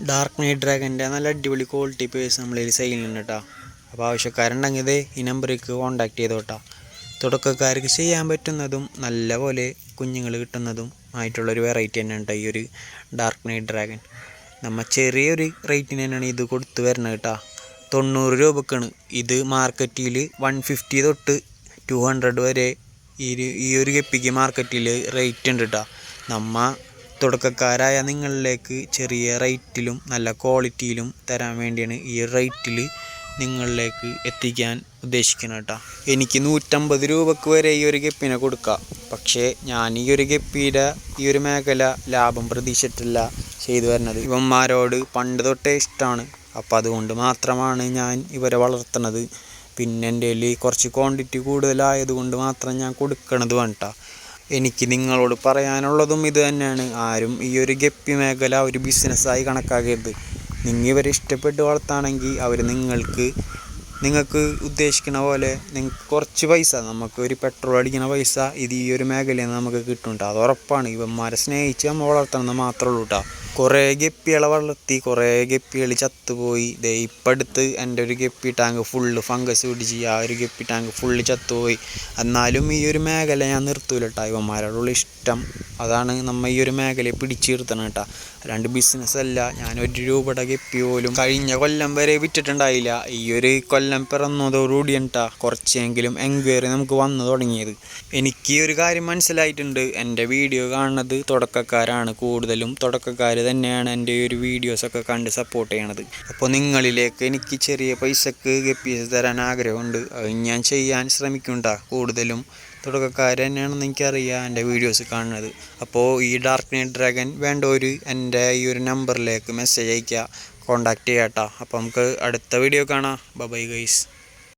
Dark night ഡ്രാഗന്റെ നല്ല അടിപൊളി quality purse നമ്മളിൽ സെയിലുണ്ട് കേട്ടോ അപ്പോൾ ആവശ്യക്കാരുണ്ടെങ്കിൽ ഇത് ഈ നമ്പറിലേക്ക് കോൺടാക്ട് ചെയ്തോട്ടാ. തുടക്കക്കാർക്ക് ചെയ്യാൻ പറ്റുന്നതും നല്ല പോലെ കുഞ്ഞുങ്ങൾ കിട്ടുന്നതും ആയിട്ടുള്ളൊരു വെറൈറ്റി തന്നെയാണ് കേട്ടോ ഈ ഒരു ഡാർക്ക് നൈറ്റ് ഡ്രാഗൺ നമ്മൾ ചെറിയൊരു റേറ്റിന് തന്നെയാണ് ഇത് കൊടുത്തു വരുന്നത് കേട്ടോ തൊണ്ണൂറ് രൂപക്കാണ്. ഇത് മാർക്കറ്റിൽ വൺ ഫിഫ്റ്റി തൊട്ട് ടു ഹൺഡ്രഡ് വരെ ഈ ഒരു- ഗപ്പിക്ക് മാർക്കറ്റിൽ റേറ്റ് ഉണ്ട് കേട്ടോ നമ്മ തുടക്കക്കാരായ നിങ്ങളിലേക്ക് ചെറിയ റേറ്റിലും നല്ല ക്വാളിറ്റിയിലും തരാൻ വേണ്ടിയാണ് ഈ റേറ്റിൽ നിങ്ങളിലേക്ക് എത്തിക്കാൻ ഉദ്ദേശിക്കുന്നത് കേട്ടോ. എനിക്ക് നൂറ്റമ്പത് രൂപക്ക് വരെ ഈ ഒരു ഗപ്പിനെ കൊടുക്കാം. പക്ഷേ ഞാൻ ഈ ഒരു ഗപ്പിയുടെ ഈ ഒരു മേഖല ലാഭം പ്രതീക്ഷിച്ചിട്ടില്ല ചെയ്തു വരുന്നത്. ഇവന്മാരോട് പണ്ട് തൊട്ടേ ഇഷ്ടമാണ് അപ്പോൾ അതുകൊണ്ട് മാത്രമാണ് ഞാൻ ഇവരെ വളർത്തുന്നത്. പിന്നെ എന്റെ കുറച്ച് ക്വാണ്ടിറ്റി കൂടുതലായതുകൊണ്ട് മാത്രം ഞാൻ കൊടുക്കണത് വേണ്ട. എനിക്ക് നിങ്ങളോട് പറയാനുള്ളതും ഇത് തന്നെയാണ്. ആരും ഈ ഒരു ഗപ്പി മേഖല ഒരു ബിസിനസ്സായി കണക്കാക്കരുത്. നിങ്ങൾ ഇവരെ ഇഷ്ടപ്പെട്ട് വളർത്താണെങ്കിൽ അവർ നിങ്ങൾക്ക് നിങ്ങൾക്ക് ഉദ്ദേശിക്കുന്ന പോലെ നിങ്ങൾക്ക് കുറച്ച് പൈസ നമുക്ക് ഒരു പെട്രോൾ അടിക്കുന്ന പൈസ ഇത് ഈ ഒരു മേഖലയിൽ നിന്ന് നമുക്ക് കിട്ടും കേട്ടോ അത് ഉറപ്പാണ്. ഇവന്മാരെ സ്നേഹിച്ച് നമ്മൾ വളർത്തണം എന്ന് മാത്രമേ ഉള്ളൂ കേട്ടോ കുറേ ഗപ്പികളെ വളർത്തി കുറേ ഗപ്പികൾ ചത്തുപോയി. ദേ ഇപ്പം അടുത്ത് എന്റെ ഒരു ഗപ്പി ടാങ്ക് ഫുള്ള് ഫംഗസ് പിടിച്ച് ആ ഒരു ഗപ്പി ടാങ്ക് ഫുള്ള് ചത്തുപോയി. എന്നാലും ഈ ഒരു മേഖല ഞാൻ നിർത്തൂല കേട്ടോ ഇവന്മാരോടുള്ള ഇഷ്ടം. അതാണ് നമ്മൾ ഈ ഒരു മേഖലയെ പിടിച്ചു നിർത്തണം കേട്ടോ. രണ്ട് ബിസിനസ് അല്ല ഞാൻ ഒരു രൂപയുടെ ഗപ്പി പോലും കഴിഞ്ഞ കൊല്ലം വരെ വിറ്റിട്ടുണ്ടായില്ല. ഈ ഒരു കൊല്ലം പിറന്നതോടുകൂടി കേട്ടോ കുറച്ചെങ്കിലും എൻക്വയറി നമുക്ക് വന്നു തുടങ്ങിയത്. എനിക്ക് ഒരു കാര്യം മനസ്സിലായിട്ടുണ്ട്. എന്റെ വീഡിയോ കാണുന്നത് തുടക്കക്കാരാണ്. കൂടുതലും തുടക്കക്കാർ തന്നെയാണ് എന്റെ ഈ ഒരു വീഡിയോസൊക്കെ കണ്ട് സപ്പോർട്ട് ചെയ്യണത്. അപ്പോൾ നിങ്ങളിലേക്ക് എനിക്ക് ചെറിയ പൈസക്ക് ഗപ്പീസ് തരാൻ ആഗ്രഹമുണ്ട്. അത് ഞാൻ ചെയ്യാൻ ശ്രമിക്കുന്നുണ്ടാ. കൂടുതലും തുടക്കക്കാർ തന്നെയാണെന്ന് എനിക്കറിയാം എന്റെ വീഡിയോസ് കാണുന്നത്. അപ്പോൾ ഈ ഡാർക്ക് നൈറ്റ് ഡ്രാഗൺ ഒരു എന്റെ ഈ ഒരു നമ്പറിലേക്ക് മെസ്സേജ് അയയ്ക്കുക. കോണ്ടാക്ട് ചെയ്യാം കേട്ടോ അപ്പോൾ നമുക്ക് അടുത്ത വീഡിയോ കാണാം. Bye guys